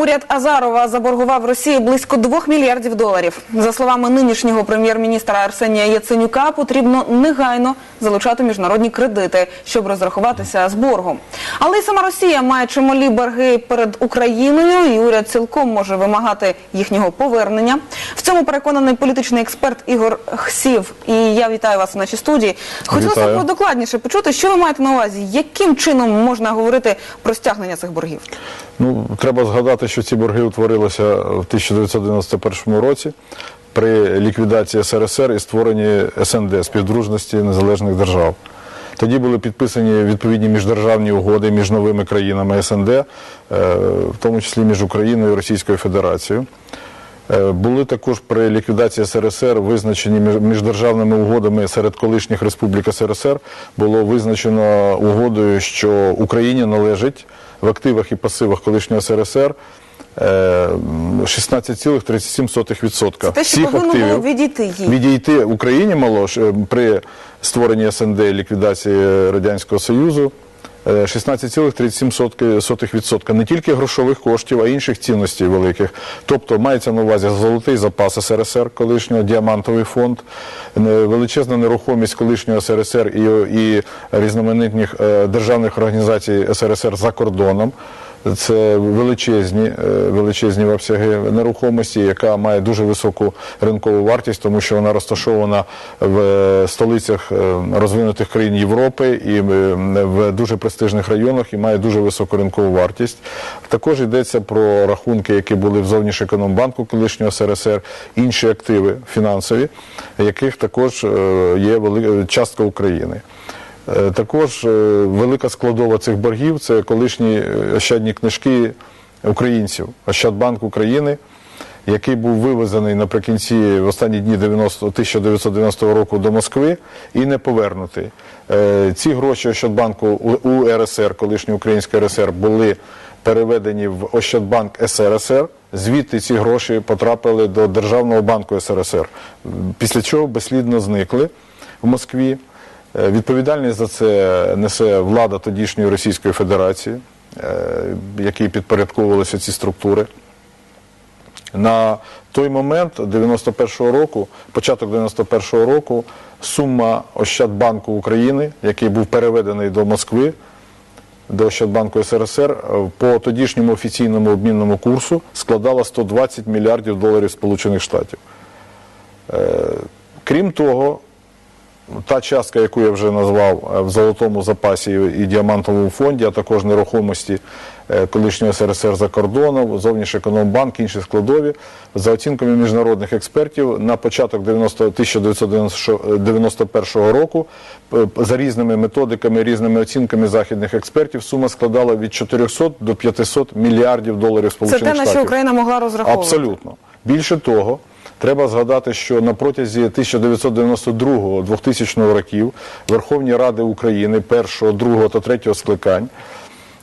Уряд Азарова заборгував Росії близько 2 мільярдів доларів. За словами нинішнього прем'єр-міністра Арсенія Яценюка, потрібно негайно залучати міжнародні кредити, щоб розрахуватися з боргом. Але й сама Росія має чималі борги перед Україною, і уряд цілком може вимагати їхнього повернення. В цьому переконаний політичний експерт Ігор Хсів. І я вітаю вас в нашій студії. Хотілося б докладніше почути, що ви маєте на увазі, яким чином можна говорити про стягнення цих боргів. Ну, треба згадати, що ці борги утворилися в 1991 році при ліквідації СРСР і створенні СНД співдружності незалежних держав. Тоді були підписані відповідні міждержавні угоди між новими країнами СНД, е, в тому числі між Україною і Російською Федерацією. Е, Були також при ліквідації СРСР визначені міждержавними угодами серед колишніх республік СРСР. Було визначено угодою, що Україні належить в активах і пасивах колишнього СРСР 16,37% Це те, що всіх повинно було активів. відійти їй. Відійти Україні мало ж, е, при створенні СНД і ліквідації Радянського Союзу. е, 16,37% не тільки грошових коштів, а й інших цінностей великих. Тобто мається на увазі золотий запас СРСР, колишнього діамантовий фонд, е, величезна нерухомість колишнього СРСР і, і різноманітних е, державних організацій СРСР за кордоном. Це величезні, е, величезні обсяги нерухомості, яка має дуже високу ринкову вартість, тому що вона розташована в е, столицях е, розвинутих країн Європи і в дуже престижних районах і має дуже високу ринкову вартість. Також йдеться про рахунки, які були в Зовнішньоекономбанку колишнього СРСР, інші активи фінансові, яких також є вели- частка України. Е, Також е, велика складова цих боргів це колишні е, ощадні книжки українців, Ощадбанк України, який був вивезений наприкінці в останні дні 90, 1990 року до Москви і не повернутий. Ці гроші Ощадбанку у- УРСР, колишньої Української РСР, були переведені в Ощадбанк СРСР. Звідти ці гроші потрапили до Державного банку СРСР, після чого безслідно зникли в Москві. Е, Відповідальність за це несе влада тодішньої Російської Федерації, е, якій підпорядковувалися ці структури. На той момент, 91-го року, початок 91-го року, сума Ощадбанку України, який був переведений до Москви, до Ощадбанку СРСР, е, по тодішньому офіційному обмінному курсу складала 120 мільярдів доларів Сполучених Штатів. Крім того, та частка, яку я вже назвав е, в золотому запасі і діамантовому фонді, а також нерухомості е, колишнього СРСР за кордоном, зовнішній економбанк, інші складові, за оцінками міжнародних експертів, на початок 90 1991 року, е, за різними методиками, різними оцінками західних експертів, сума складала від 400 до 500 мільярдів доларів сполучених. Це те, на що Україна могла розраховувати. Абсолютно. Більше того, треба згадати, що на протязі 1992-2000 років Верховні Ради України першого, другого та третього скликань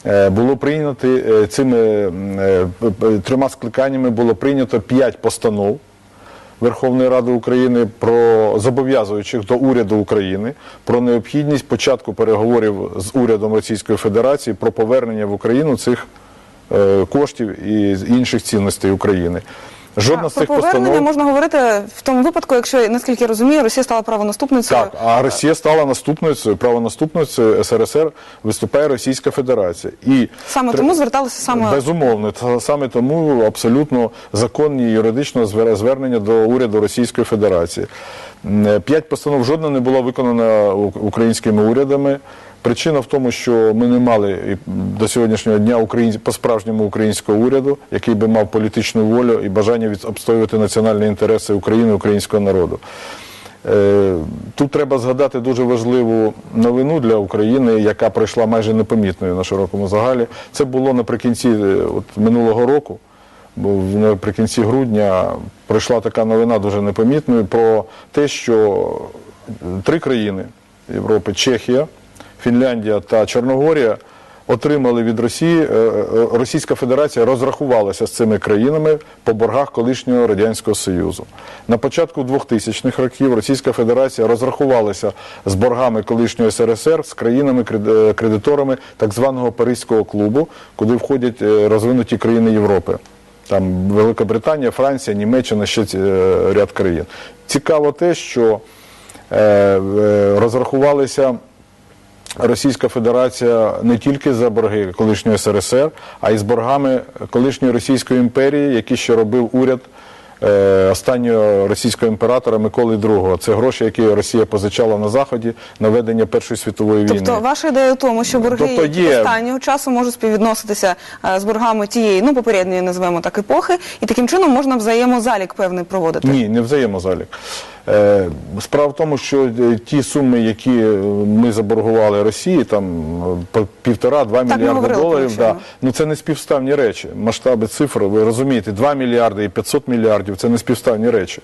е, було прийнято е, цими е, трьома скликаннями було прийнято п'ять постанов. Верховної Ради України про зобов'язуючих до уряду України про необхідність початку переговорів з урядом Російської Федерації про повернення в Україну цих коштів і інших цінностей України. Жодна з про цих повернення постанов можна говорити в тому випадку, якщо наскільки я розумію, Росія стала правонаступницею. так, а Росія стала наступницею, правонаступницею СРСР виступає Російська Федерація. І Саме тре- тому зверталися саме Безумовно, саме тому абсолютно законні юридично звер- звернення до уряду Російської Федерації. Е, П'ять постанов жодна не була виконана українськими урядами. Причина в тому, що ми не мали до сьогоднішнього дня українсь- по-справжньому українського уряду, який би мав політичну волю і бажання від- обстоювати національні інтереси України, українського народу. Е, Тут треба згадати дуже важливу новину для України, яка пройшла майже непомітною на широкому загалі. Це було наприкінці е, от, минулого року, наприкінці грудня пройшла така новина дуже непомітною про те, що три країни Європи Чехія, Фінляндія та Чорногорія отримали від Росії, е, е, Російська Федерація розрахувалася з цими країнами по боргах колишнього Радянського Союзу. На початку 2000-х років Російська Федерація розрахувалася з боргами колишнього СРСР з країнами е, кредиторами так званого Паризького клубу, куди входять розвинуті країни Європи. Там Великобританія, Франція, Німеччина, ще ряд країн. Цікаво те, що розрахувалися Російська Федерація не тільки за борги колишнього СРСР, а й з боргами колишньої Російської імперії, які ще робив уряд е, останнього російського імператора Миколи II. Це гроші, які Росія позичала на Заході на ведення Першої світової війни. Тобто ваша ідея в тому, що борги Тобто є- останнього часу можуть співвідноситися е, з боргами тієї, ну попередньої називаємо так епохи, і таким чином можна взаємозалік певний проводити. Ні, не взаємозалік. Е, Справа в тому, що е, ті суми, які е, ми заборгували Росії, там півтора-два мільярди доларів, да, ну це не співставні речі. Масштаби цифр, ви розумієте, 2 мільярди і 500 мільярдів це не співставні речі.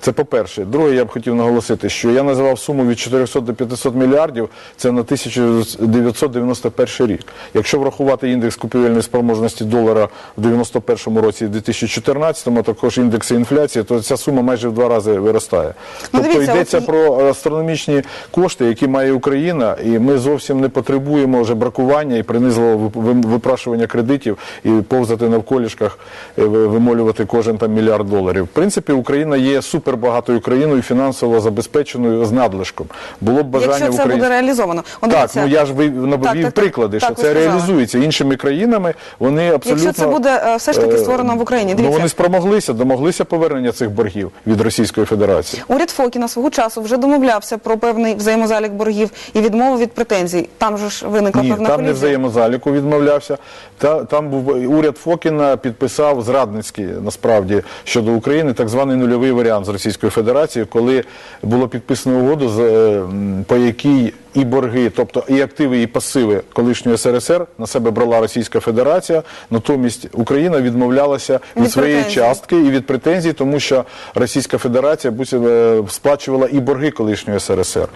Це по-перше. Друге, я б хотів наголосити, що я називав суму від 400 до 500 мільярдів, це на 1991 рік. Якщо врахувати індекс купівельної спроможності долара в 91 році і 2014, а також індекси інфляції, то ця сума майже в два рази виростає. Ну, тобто дивіться, йдеться от про астрономічні кошти, які має Україна, і ми зовсім не потребуємо вже бракування і принизливого випрашування кредитів і повзати навколішках, е, вимолювати кожен там мільярд доларів. В принципі, Україна є супербагатою країною, фінансово забезпеченою з надлишком. Було б бажання Якщо це Україн- буде реалізовано. От Так, дивіться, ну я ж ви- навів Так, приклади, Так, що це реалізується іншими країнами. Вони абсолютно Якщо це буде е, все ж таки е, створено в Україні, Ну вони спромоглися, домоглися повернення цих боргів від Російської Федерації. Уряд Фокіна свого часу вже домовлявся про певний взаємозалік боргів і відмову від претензій. Там же ж виникла Ні, певна там не взаємозаліку відмовлявся. Та там був уряд Фокіна підписав зрадницький насправді щодо України так званий нульовий варіант з Російською Федерацією, коли було підписано угоду, е, по якій і борги, тобто і активи, і пасиви колишнього СРСР на себе брала Російська Федерація. Натомість Україна відмовлялася від, Від своєї претензій. частки і від претензій, тому що Російська Федерація е, сплачувала і борги колишнього СРСР.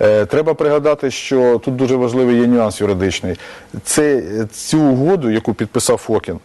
Е, Треба пригадати, що тут дуже важливий є нюанс юридичний. Це цю угоду, яку підписав Фокін.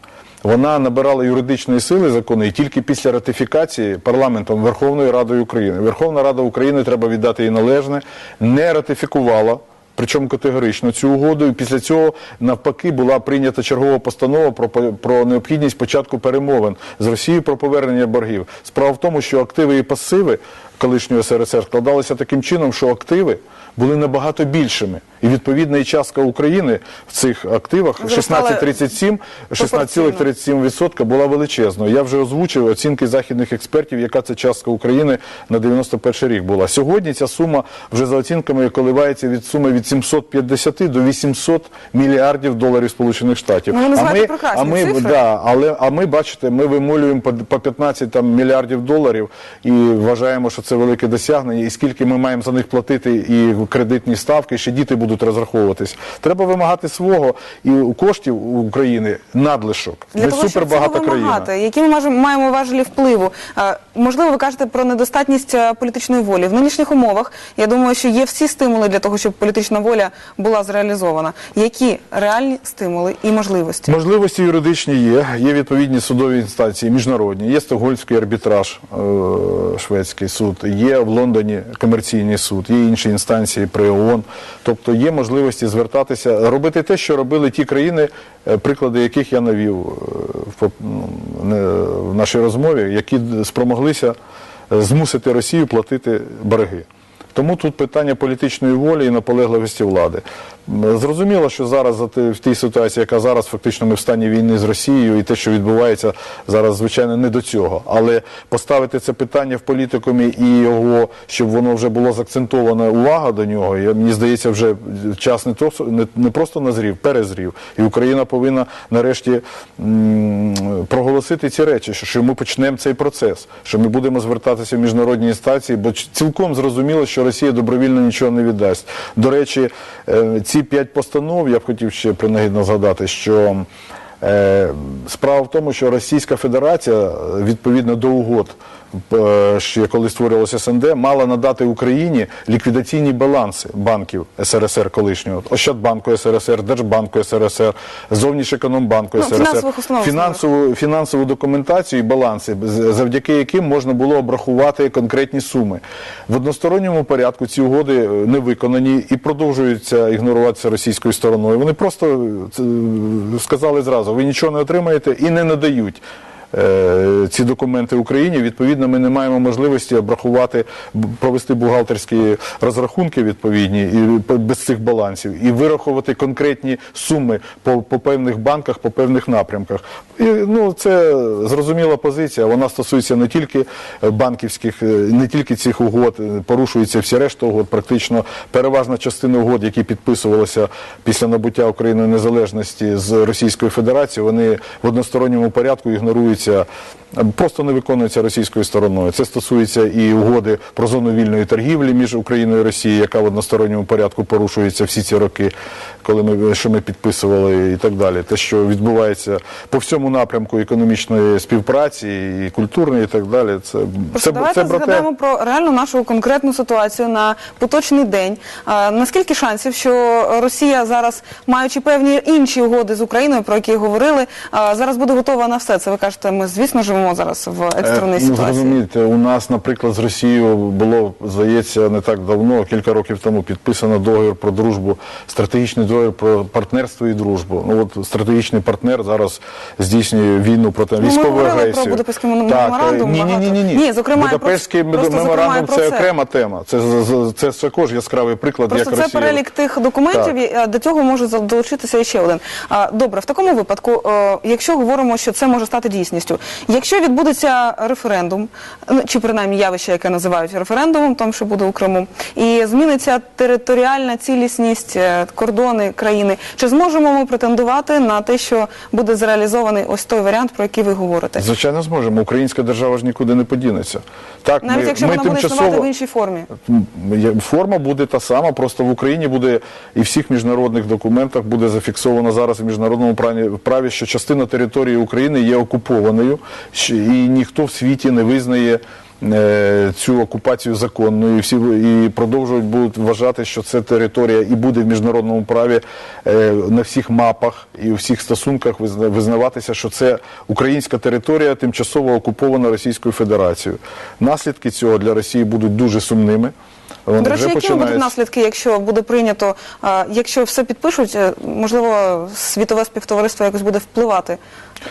Вона набирала юридичної сили закону і тільки після ратифікації парламентом Верховною Радою України. Верховна Рада України треба віддати їй належне, не ратифікувала Причому категорично цю угоду. І після цього навпаки була прийнята чергова постанова про, про необхідність початку перемовин з Росією про повернення боргів. Справа в тому, що активи і пасиви колишнього СРСР складалися таким чином, що активи були набагато більшими. І відповідна і частка України в цих активах Зростала 16,37, пропорційно. 16,37% була величезною. Я вже озвучив оцінки західних експертів, яка це частка України на 91 рік була. Сьогодні ця сума вже за оцінками коливається від суми від 750 до 800 мільярдів доларів Сполучених Штатів. Ну, ви називаєте а ми, цифри. да, але а ми бачите, ми вимолюємо по, по 15 там мільярдів доларів і вважаємо, що це велике досягнення. І скільки ми маємо за них платити, і кредитні ставки, ще діти будуть розраховуватись. Треба вимагати свого і коштів у України надлишок. Для ми того, щоб супербагата цього країна. вимагати, які ми мажемо- маємо важелі впливу? Е, Можливо, ви кажете про недостатність е, політичної волі. В нинішніх умовах, я думаю, що є всі стимули для того, щоб політична воля була зреалізована. Які реальні стимули і можливості? Можливості юридичні є, є відповідні судові інстанції, міжнародні, є Стокгольмський арбітраж, е, шведський суд, є в Лондоні комерційний суд, є інші інстанції при ООН. Тобто є можливості звертатися, робити те, що робили ті країни, е, приклади яких я навів е, ну, в нашій розмові, які спромоглися е, змусити Росію платити борги. Тому тут питання політичної волі і наполегливості влади. Зрозуміло, що зараз в тій ситуації, яка зараз фактично ми в стані війни з Росією, і те, що відбувається зараз, звичайно, не до цього. Але поставити це питання в політикумі і його, щоб воно вже було заакцентована увага до нього, я, мені здається, вже час не, то, не, не просто назрів, перезрів. І Україна повинна нарешті проголосити ці речі, що, що ми почнемо цей процес, що ми будемо звертатися в міжнародні інстанції, бо цілком зрозуміло, що Росія добровільно нічого не віддасть. До речі, е, ці п'ять постанов, я б хотів ще принагідно згадати, що Е, Справа в тому, що Російська Федерація е, відповідно до угод, коли створювалося СНД, мала надати Україні ліквідаційні баланси банків СРСР колишнього, Ощадбанку СРСР, Держбанку СРСР, Зовнішекономбанку Ну, СРСР, установ, фінансову, фінансову документацію і баланси, завдяки яким можна було обрахувати конкретні суми. В односторонньому порядку ці угоди е, не виконані і продовжуються ігноруватися російською стороною. Вони просто е, е, сказали зразу, ви нічого не отримаєте і не надають. Е, Ці документи Україні відповідно ми не маємо можливості обрахувати, провести бухгалтерські розрахунки відповідні і без цих балансів, і вирахувати конкретні суми по, по певних банках, по певних напрямках. І, ну це зрозуміла позиція. Вона стосується не тільки банківських, е, не тільки цих угод, е, порушуються всі решта угод. Практично переважна частина угод, які підписувалися після набуття України незалежності з Російською Федерацією, вони в односторонньому порядку ігноруються, е, просто не виконуються російською стороною. Це стосується і угоди про зону вільної торгівлі між Україною і Росією, яка в односторонньому порядку порушується всі ці роки, коли ми що ми підписували і так далі. Те, що відбувається по всьому напрямку економічної співпраці і культурної, і так далі. Це Просто це, давайте це про згадаємо про реальну нашу конкретну ситуацію на поточний день. А, наскільки шансів, що Росія зараз, маючи певні інші угоди з Україною, про які говорили, а, зараз буде готова на все це? Ви кажете, ми звісно живемо зараз в екстрений Е, ну, ситуації. зрозумієте, у нас, наприклад, з Росією було, здається, не так давно, кілька років тому підписано договір про дружбу, стратегічний договір про партнерство і дружбу. Ну от стратегічний партнер зараз здійснює війну проти Ну, ми військової говорили про. Будапештський е, меморандум Ні, ні, ні, ні, ні. Ні, зокрема, Будапештський просто, меморандум це це. окрема тема. Це, з- з- це також яскравий приклад, Просто як це Росія. перелік тих документів, Так. і, е, до цього може долучитися ще один. Добре, в такому випадку, е, якщо говоримо, що це може стати дійсністю, якщо відбудеться референдум, ну, чи принаймні явище, яке називають референдумом, тому що буде у Криму, і зміниться територіальна цілісність, е, кордони країни, чи зможемо ми претендувати на те, що буде зреалізований ось той варіант, про який ви говорите? Звичайно, зможемо. Українська держава ж нікуди не подінеться. Так, Навіть ми, якщо ми вона буде існувати в іншій формі. Форма буде та сама, просто в Україні буде і всіх міжнародних документах буде зафіксовано зараз в міжнародному праві, що частина території України є окупованою, і ніхто в світі не визнає. е, Цю окупацію законною, і всі і продовжують будуть вважати, що це територія і буде в міжнародному праві е, на всіх мапах і у всіх стосунках визнаватися, що це українська територія тимчасово окупована Російською Федерацією. Наслідки цього для Росії будуть дуже сумними. Вони До речі, вже які будуть наслідки, якщо буде прийнято, якщо все підпишуть, е, можливо, світове співтовариство якось буде впливати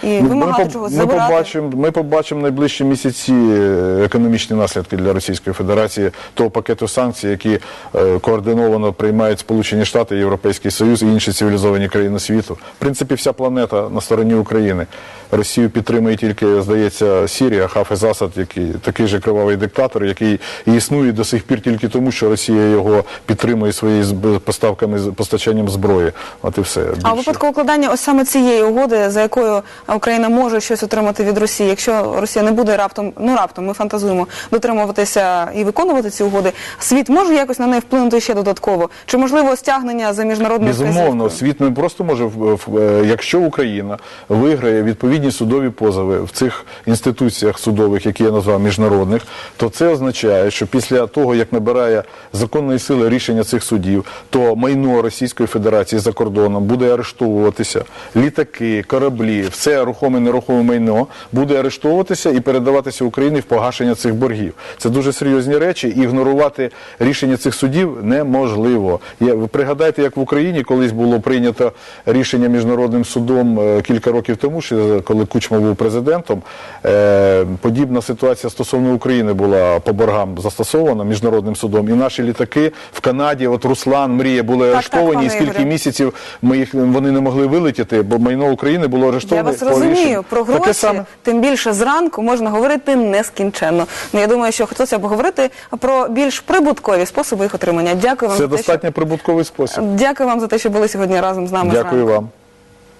і вимагати ми, чогось ми забирати? побачимо, ми побачимо найближчі місяці е, економічні наслідки для Російської Федерації того пакету санкцій, які е, координовано приймають Сполучені Штати, Європейський Союз і інші цивілізовані країни світу. В принципі, вся планета на стороні України. Росію підтримує тільки, здається, Сірія, Хафез Асад, який такий же кривавий диктатор, який і існує до сих пір тільки тому, що Росія його підтримує своїми поставками з- постачанням зброї. От і все. А у випадку укладання ось саме цієї угоди, за якою Україна може щось отримати від Росії, якщо Росія не буде раптом, ну раптом ми фантазуємо, дотримуватися і виконувати ці угоди, світ може якось на неї вплинути ще додатково? Чи можливо стягнення за міжнародною Безумовно, світ не просто може, е, якщо Україна виграє відповідні судові позови в цих інституціях судових, які я назвав міжнародних, то це означає, що після того, як набирає законної сили рішення цих судів, то майно Російської Федерації за кордоном буде арештовуватися, літаки, кораблі, все рухоме нерухоме майно буде арештовуватися і передаватися Україні в погашення цих боргів. Це дуже серйозні речі, і ігнорувати рішення цих судів неможливо. Ви пригадайте, як в Україні колись було прийнято рішення міжнародним судом е, кілька років тому, ще коли Кучма був президентом. Е, подібна ситуація стосовно України була по боргам застосована міжнародним судом. І наші літаки в Канаді, от Руслан, Мрія, були арештовані. і скільки місяців ми їх вони не могли вилетіти, бо майно України було Я вас розумію, про гроші, саме. тим більше зранку можна говорити нескінченно. Ну, я думаю, що хотілося б говорити про більш прибуткові способи їх отримання. Дякую вам Це за те, що... достатньо прибутковий спосіб. Дякую вам за те, що були сьогодні разом з нами. Дякую зранку. вам.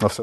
На все.